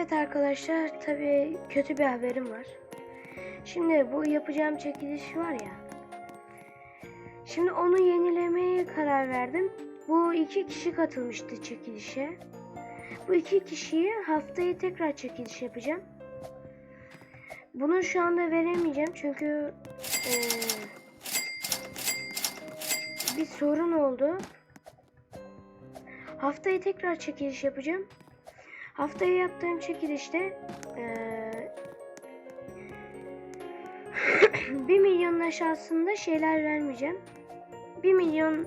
Evet arkadaşlar tabii kötü bir haberim var. Şimdi bu yapacağım çekiliş var ya. Şimdi onu yenilemeye karar verdim. Bu iki kişi katılmıştı çekilişe. Bu iki kişiyi haftaya tekrar çekiliş yapacağım. Bunu şu anda veremeyeceğim çünkü eee, bir sorun oldu. Haftaya tekrar çekiliş yapacağım. Haftaya yaptığım çekilişte eee 1 milyonun aşağısında şeyler vermeyeceğim. 1 milyon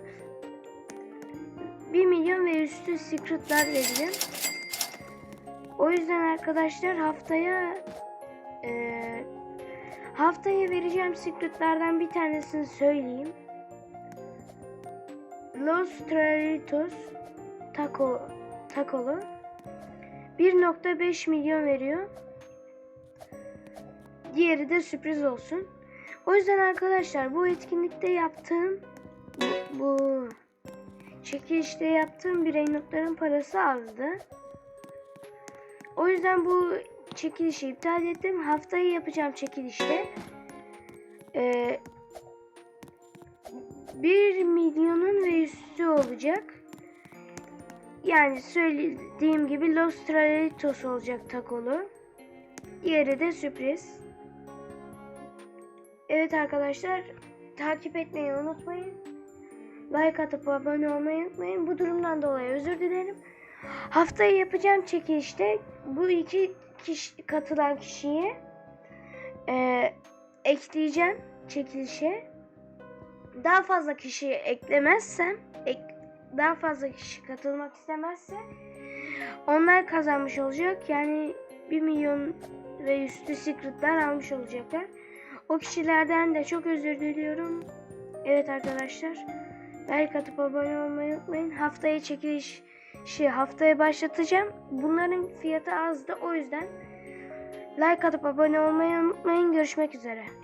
1 milyon ve üstü secretlar vereceğim. O yüzden arkadaşlar haftaya eee, haftaya vereceğim secretlardan bir tanesini söyleyeyim. Los Traritos Taco Takolu 1.5 milyon veriyor. Diğeri de sürpriz olsun. O yüzden arkadaşlar bu etkinlikte yaptığım bu, çekilişte yaptığım birey notların parası azdı. O yüzden bu çekilişi iptal ettim. Haftayı yapacağım çekilişte. Ee, 1 milyonun ve üstü olacak. Yani söylediğim gibi Los Tralitos olacak takolu. Diğeri de sürpriz. Evet arkadaşlar takip etmeyi unutmayın. Like atıp abone olmayı unutmayın. Bu durumdan dolayı özür dilerim. Haftaya yapacağım çekilişte bu iki kişi katılan kişiyi eee, ekleyeceğim çekilişe. Daha fazla kişi eklemezsem, ek- daha fazla kişi katılmak istemezse onlar kazanmış olacak. Yani 1 milyon ve üstü secretlar almış olacaklar. O kişilerden de çok özür diliyorum. Evet arkadaşlar. Like atıp abone olmayı unutmayın. Haftaya çekiliş şey haftaya başlatacağım. Bunların fiyatı azdı o yüzden like atıp abone olmayı unutmayın. Görüşmek üzere.